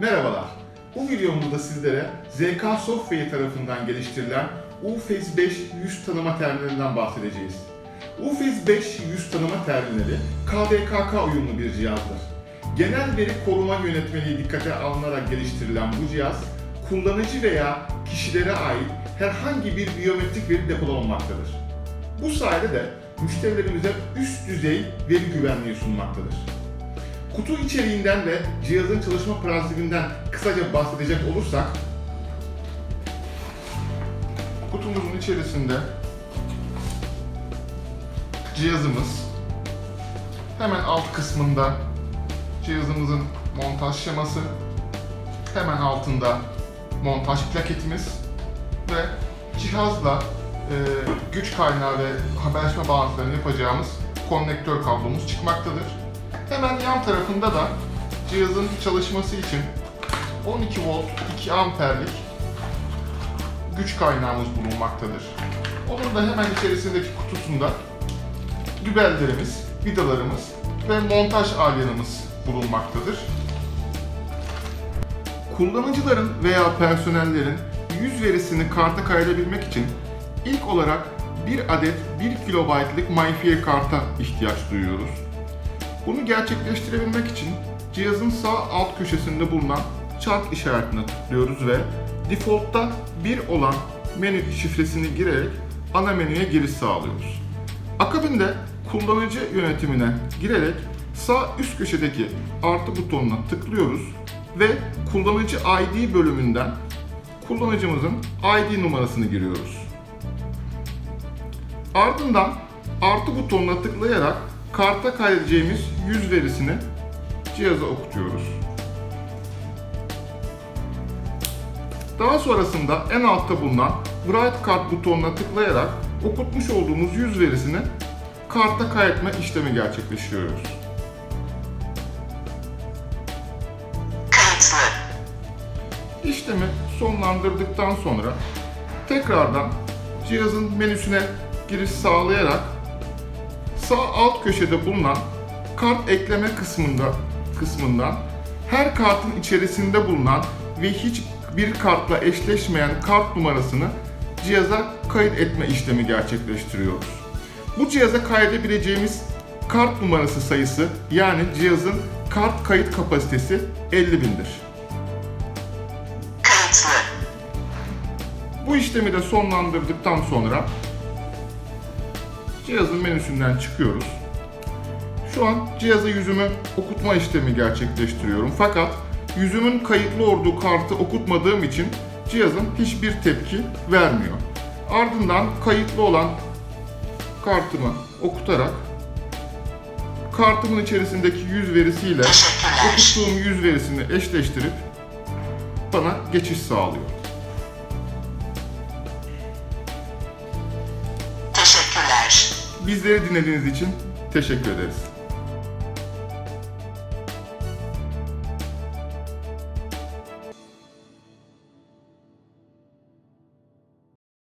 Merhabalar. Bu videomuzda sizlere ZK Software tarafından geliştirilen UFES 5 yüz tanıma terminalinden bahsedeceğiz. UFES 5 yüz tanıma terminali KVKK uyumlu bir cihazdır. Genel veri koruma yönetmeliği dikkate alınarak geliştirilen bu cihaz, kullanıcı veya kişilere ait herhangi bir biyometrik veri depolamamaktadır. Bu sayede de müşterilerimize üst düzey veri güvenliği sunmaktadır. Kutu içeriğinden ve cihazın çalışma prensibinden kısaca bahsedecek olursak, kutumuzun içerisinde cihazımız, hemen alt kısmında cihazımızın montaj şeması, hemen altında montaj plaketimiz ve cihazla e, güç kaynağı ve haberleşme bağlantılarını yapacağımız konnektör kablomuz çıkmaktadır. Hemen yan tarafında da cihazın çalışması için 12 volt 2 amperlik güç kaynağımız bulunmaktadır. Onun da hemen içerisindeki kutusunda dübellerimiz, vidalarımız ve montaj alyanımız bulunmaktadır. Kullanıcıların veya personellerin yüz verisini karta kaydedebilmek için ilk olarak bir adet 1 kilobaytlık MyFair karta ihtiyaç duyuyoruz. Bunu gerçekleştirebilmek için cihazın sağ alt köşesinde bulunan çark işaretine tıklıyoruz ve default'ta 1 olan menü şifresini girerek ana menüye giriş sağlıyoruz. Akabinde kullanıcı yönetimine girerek sağ üst köşedeki artı butonuna tıklıyoruz ve kullanıcı ID bölümünden kullanıcımızın ID numarasını giriyoruz. Ardından artı butonuna tıklayarak karta kaydedeceğimiz yüz verisini cihaza okutuyoruz. Daha sonrasında en altta bulunan Write Card butonuna tıklayarak okutmuş olduğumuz yüz verisini karta kaydetme işlemi gerçekleştiriyoruz. Kayıtlı. İşlemi sonlandırdıktan sonra tekrardan cihazın menüsüne giriş sağlayarak sağ alt köşede bulunan kart ekleme kısmında kısmından her kartın içerisinde bulunan ve hiçbir kartla eşleşmeyen kart numarasını cihaza kayıt etme işlemi gerçekleştiriyoruz. Bu cihaza kaydedebileceğimiz kart numarası sayısı yani cihazın kart kayıt kapasitesi 50 bindir. Kayıtlı. Bu işlemi de sonlandırdıktan sonra cihazın menüsünden çıkıyoruz. Şu an cihaza yüzümü okutma işlemi gerçekleştiriyorum. Fakat yüzümün kayıtlı olduğu kartı okutmadığım için cihazın hiçbir tepki vermiyor. Ardından kayıtlı olan kartımı okutarak kartımın içerisindeki yüz verisiyle okuttuğum yüz verisini eşleştirip bana geçiş sağlıyor. Bizleri dinlediğiniz için teşekkür ederiz.